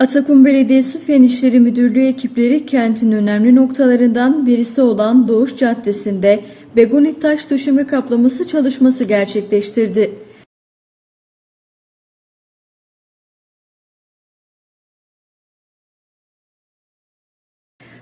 Atakum Belediyesi Fen İşleri Müdürlüğü ekipleri kentin önemli noktalarından birisi olan Doğuş Caddesi'nde begonit taş döşeme kaplaması çalışması gerçekleştirdi.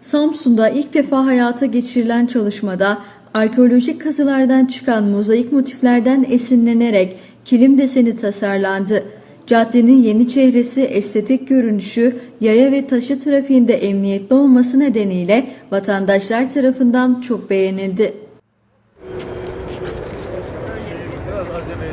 Samsun'da ilk defa hayata geçirilen çalışmada arkeolojik kazılardan çıkan mozaik motiflerden esinlenerek kilim deseni tasarlandı. Caddenin yeni çehresi, estetik görünüşü, yaya ve taşı trafiğinde emniyetli olması nedeniyle vatandaşlar tarafından çok beğenildi. Biraz acele.